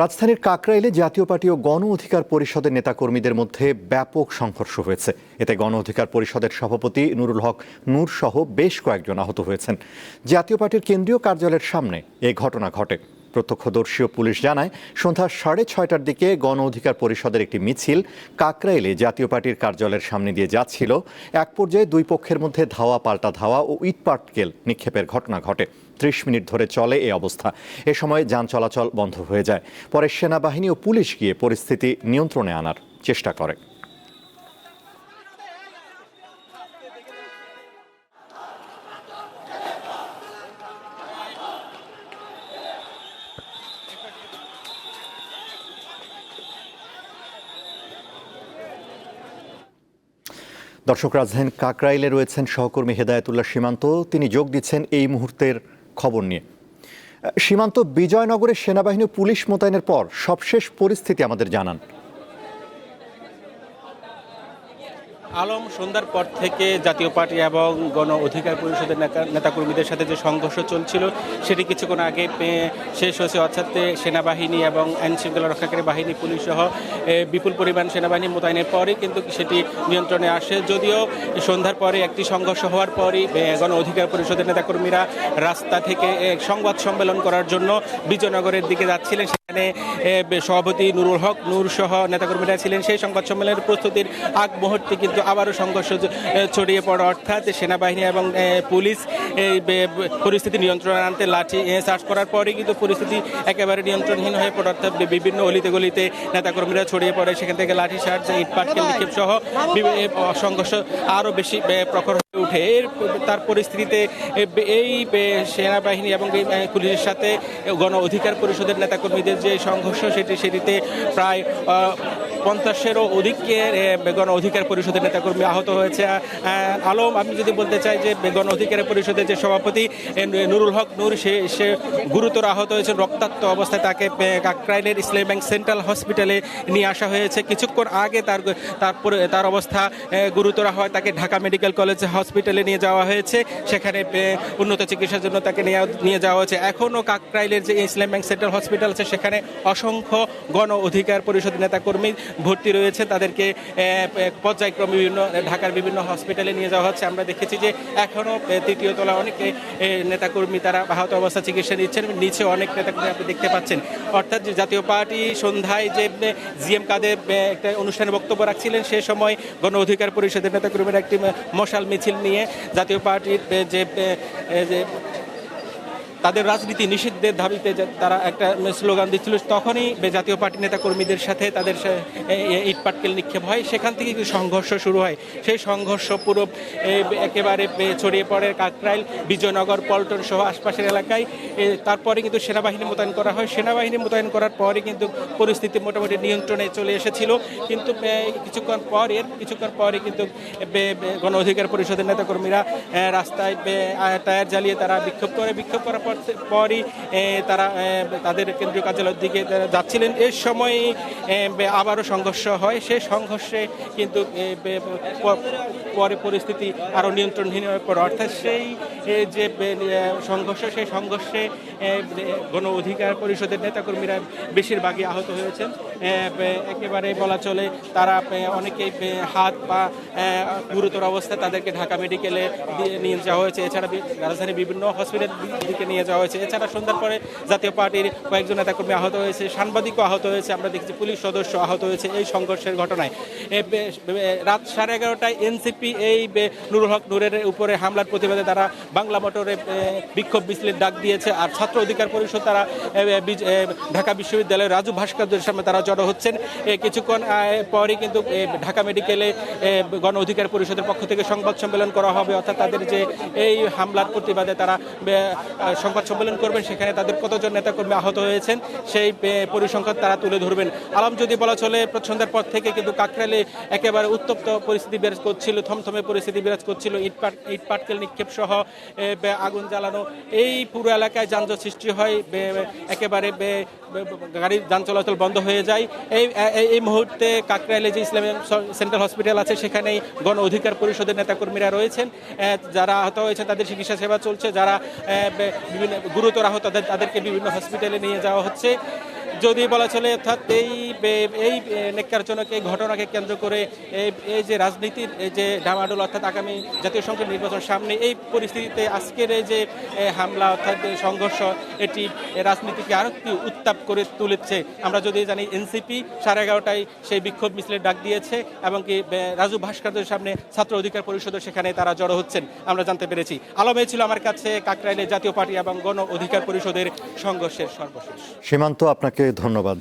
রাজধানীর কাকরাইলে জাতীয় পার্টি ও গণ অধিকার পরিষদের নেতাকর্মীদের মধ্যে ব্যাপক সংঘর্ষ হয়েছে। এতে গণ অধিকার পরিষদের সভাপতি নুরুল হক নূর সহ বেশ কয়েকজন আহত হয়েছেন। জাতীয় পার্টির কেন্দ্রীয় কার্যালয়ের সামনে এ ঘটনা ঘটে। প্রত্যক্ষদর্শী ও পুলিশ জানায়, সন্ধ্যা সাড়ে ছয়টার দিকে গণ অধিকার পরিষদের একটি মিছিল কাকরাইলে জাতীয় পার্টির কার্যালয়ের সামনে দিয়ে যাচ্ছিল। এক পর্যায়ে দুই পক্ষের মধ্যে ধাওয়া পাল্টা ধাওয়া ও ইটপাটকেল নিক্ষেপের ঘটনা ঘটে। ত্রিশ মিনিট ধরে চলে এই অবস্থা। এ সময় যান চলাচল বন্ধ হয়ে যায়। পরে সেনাবাহিনী ও পুলিশ গিয়ে পরিস্থিতি নিয়ন্ত্রণে আনার চেষ্টা করে। দর্শক রাজধানী কাকরাইলে রয়েছেন সহকর্মী হেদায়তুল্লাহ সীমান্ত। তিনি যোগ দিচ্ছেন এই মুহূর্তের খবর নিয়ে। সীমান্ত বিজয়নগরে সেনাবাহিনী পুলিশ মোতায়েনের পর সবশেষ পরিস্থিতি আমাদের জানান। আলম, সন্ধ্যার পর থেকে জাতীয় পার্টি এবং গণ অধিকার পরিষদের নেতা- নেতাকর্মীদের সাথে যে সংঘর্ষ চলছিল, সেটি কিছুক্ষণ আগে শেষ হয়েছে। অর্থাৎ সেনাবাহিনী এবং আইন শৃঙ্খলা রক্ষাকারী বাহিনী, পুলিশ সহ বিপুল পরিমাণ সেনাবাহিনী মোতায়েনের পরে কিন্তু সেটি নিয়ন্ত্রণে আসে। যদিও সন্ধ্যার পরে একটি সংঘর্ষ হওয়ার পরই গণ অধিকার পরিষদের নেতাকর্মীরা রাস্তা থেকে সংবাদ সম্মেলন করার জন্য বিজয়নগরের দিকে যাচ্ছিলেন। সেখানে সভাপতি নুরুল হক নূর সহ নেতাকর্মীরা ছিলেন। সেই সংবাদ সম্মেলনের প্রস্তুতির আগ মুহূর্তে কিন্তু আবারও সংঘর্ষ ছড়িয়ে পড়ে। অর্থাৎ সেনাবাহিনী এবং পুলিশ পরিস্থিতি নিয়ন্ত্রণে আনতে লাঠি চার্জ করার পরে কিন্তু পরিস্থিতি একেবারে নিয়ন্ত্রণহীন হয়ে পড়ে। অর্থাৎ বিভিন্ন অলিতে গলিতে নেতাকর্মীরা ছড়িয়ে পড়ে। সেখান থেকে লাঠি চার্জ ইট পাটকেল নিক্ষেপ সহ সংঘর্ষ আরও বেশি প্রখর হয়ে উঠে। এর তার পরিস্থিতিতে এই সেনাবাহিনী এবং পুলিশের সাথে গণ অধিকার পরিষদের নেতাকর্মীদের যে সংঘর্ষ, সেটি, সেটিতে প্রায় পঞ্চাশেরও অধিকের গণ অধিকার পরিষদের নেতাকর্মী আহত হয়েছে। আলম, আমি যদি বলতে চাই যে গণ অধিকার পরিষদের যে সভাপতি নুরুল হক নূর, সে সে গুরুতর আহত হয়েছেন রক্তাক্ত অবস্থায় তাকে কাকরাইলের ইসলামী ব্যাংক সেন্ট্রাল হসপিটালে নিয়ে আসা হয়েছে। কিছুক্ষণ আগে তার, তারপরে, তার অবস্থা গুরুতর হয়, তাকে ঢাকা মেডিকেল কলেজ হসপিটালে নিয়ে যাওয়া হয়েছে। সেখানে উন্নত চিকিৎসার জন্য তাকে নিয়ে নিয়ে যাওয়া হয়েছে। এখনও কাকরাইলের যে ইসলাম ব্যাংক সেন্ট্রাল হসপিটাল আছে, সেখানে অসংখ্য গণ অধিকার পরিষদ নেতাকর্মী ভর্তি রয়েছে, তাদেরকে পর্যায়ক্রমে বিভিন্ন ঢাকার বিভিন্ন হসপিটালে নিয়ে যাওয়া হচ্ছে। আমরা দেখেছি যে এখনও তৃতীয় তলা অনেক নেতাকর্মী তারা আহত অবস্থা চিকিৎসা নিচ্ছেন। নিচে অনেক নেতাকর্মী আপনি দেখতে পাচ্ছেন। অর্থাৎ যে জাতীয় পার্টি সন্ধ্যায় যে জিএম কাদের একটা অনুষ্ঠানে বক্তব্য রাখছিলেন, সে সময় গণ অধিকার পরিষদের নেতাকর্মীরা একটি মশাল মিছিল নিয়ে জাতীয় পার্টির যে তাদের রাজনীতি নিষিদ্ধের দাবিতে তারা একটা স্লোগান দিচ্ছিল, তখনই জাতীয় পার্টি নেতা কর্মীদের সাথে তাদের ইট পাটকেল নিক্ষেপ হয়। সেখান থেকে সংঘর্ষ শুরু হয়। সেই সংঘর্ষ পুরো একেবারে ছড়িয়ে পড়ে কাকরাইল, বিজয়নগর, পল্টন সহ আশপাশের এলাকায়। তারপরে কিন্তু সেনাবাহিনী মোতায়েন করা হয়। সেনাবাহিনী মোতায়েন করার পরে কিন্তু পরিস্থিতি মোটামুটি নিয়ন্ত্রণে চলে এসেছিল। কিন্তু কিছুক্ষণ পর এর কিছুক্ষণ পরে কিন্তু গণ অধিকার পরিষদের নেতাকর্মীরা রাস্তায় টায়ার জ্বালিয়ে তারা বিক্ষোভ করে। বিক্ষোভ করার পর পরই তারা তাদের কেন্দ্রীয় কার্যালয়ের দিকে যাচ্ছিলেন। এর সময় আবারও সংঘর্ষ হয়। সেই সংঘর্ষে কিন্তু প- পরে পরিস্থিতি আরও নিয়ন্ত্রণহীন হয়ে পড়ে। অর্থাৎ সেই যে সংঘর্ষ সেই সংঘর্ষে গণ অধিকার পরিষদের নেতাকর্মীরা বেশিরভাগই আহত হয়েছেন। একেবারে বলা চলে তারা অনেকেই হাত এ, গুরুতর অবস্থায় তাদেরকে ঢাকা মেডিকেলে নিয়ে যাওয়া হয়েছে। এছাড়া রাজধানীর বিভিন্ন হসপিটাল দিকে নিয়ে যাওয়া হয়েছে। এছাড়া সন্ধ্যার পরে জাতীয় পার্টির কয়েকজন নেতাকর্মী আহত হয়েছে, সাংবাদিকও আহত হয়েছে। আমরা দেখেছি পুলিশ সদস্য আহত হয়েছে এই সংঘর্ষের ঘটনায়। রাত সাড়ে এগারোটায় এনসিপি এই নুরুল হক নূরের উপরে হামলার প্রতিবাদে তারা বাংলা মোটরে বিক্ষোভ মিছিলের ডাক দিয়েছে। আর ছাত্র অধিকার পরিষদ তারা ঢাকা বিশ্ববিদ্যালয়ের রাজু ভাস্কর্যের সামনে তারা জড়ো হচ্ছেন। কিছুক্ষণ পরই কিন্তু ঢাকা মেডিকেলে গণ অধিকার পরিষদের পক্ষ থেকে সংবাদ সম্মেলন করা হবে। অর্থাৎ তাদের যে এই হামলার প্রতিবাদে তারা সংবাদ সম্মেলন করবেন, সেখানে তাদের কতজন নেতাকর্মী আহত হয়েছেন, সেই পরিসংখ্যান তারা তুলে ধরবেন। আলম, যদি বলা চলে সন্ধ্যার পর থেকে কিন্তু কাকরাইলে একেবারে উত্তপ্ত পরিস্থিতি বিরাজ করছিল, থমথমে পরিস্থিতি বিরাজ করছিল ইটপাট ইটপাটকেল নিক্ষেপ সহ আগুন জ্বালানো, এই পুরো এলাকায় যানজট সৃষ্টি হয় একেবারে গাড়ির যান চলাচল বন্ধ হয়ে যায়। এই এই- মুহূর্তে কাকরাইলে যে ইসলামী সেন্ট্রাল হসপিটাল আছে, সেখানেই গণ অধিকার পরিষদের নেতাকর্মীরা রয়েছেন। যারা আহত হয়েছে তাদের চিকিৎসা সেবা চলছে, যারা বিভিন্ন গুরুতর আহত তাদের তাদেরকে বিভিন্ন হসপিটালে নিয়ে যাওয়া হচ্ছে। যদি বলা চলে অর্থাৎ এই এই নেককারজনক এই ঘটনাকে কেন্দ্র করে এই যে রাজনীতির যে ডামাডোল অর্থাৎ আগামী জাতীয় সংসদ নির্বাচন সামনে এই পরিস্থিতিতে আজকের এই যে হামলা অর্থাৎ সংঘর্ষ, এটি রাজনীতিকে আরও উত্তাপ করে তুলেছে। আমরা যদি জানি এনসিপি সাড়ে এগারোটায় সেই বিক্ষোভ মিছিলের ডাক দিয়েছে এবং কি রাজু ভাস্করদের সামনে ছাত্র অধিকার পরিষদের সেখানে তারা জড়ো হচ্ছেন। আমরা জানতে পেরেছি। আলম ছিল আমার কাছে কাকরাইলে জাতীয় পার্টি এবং গণ অধিকার পরিষদের সংঘর্ষের সর্বশেষ। সীমান্ত আপনাকে ধন্যবাদ।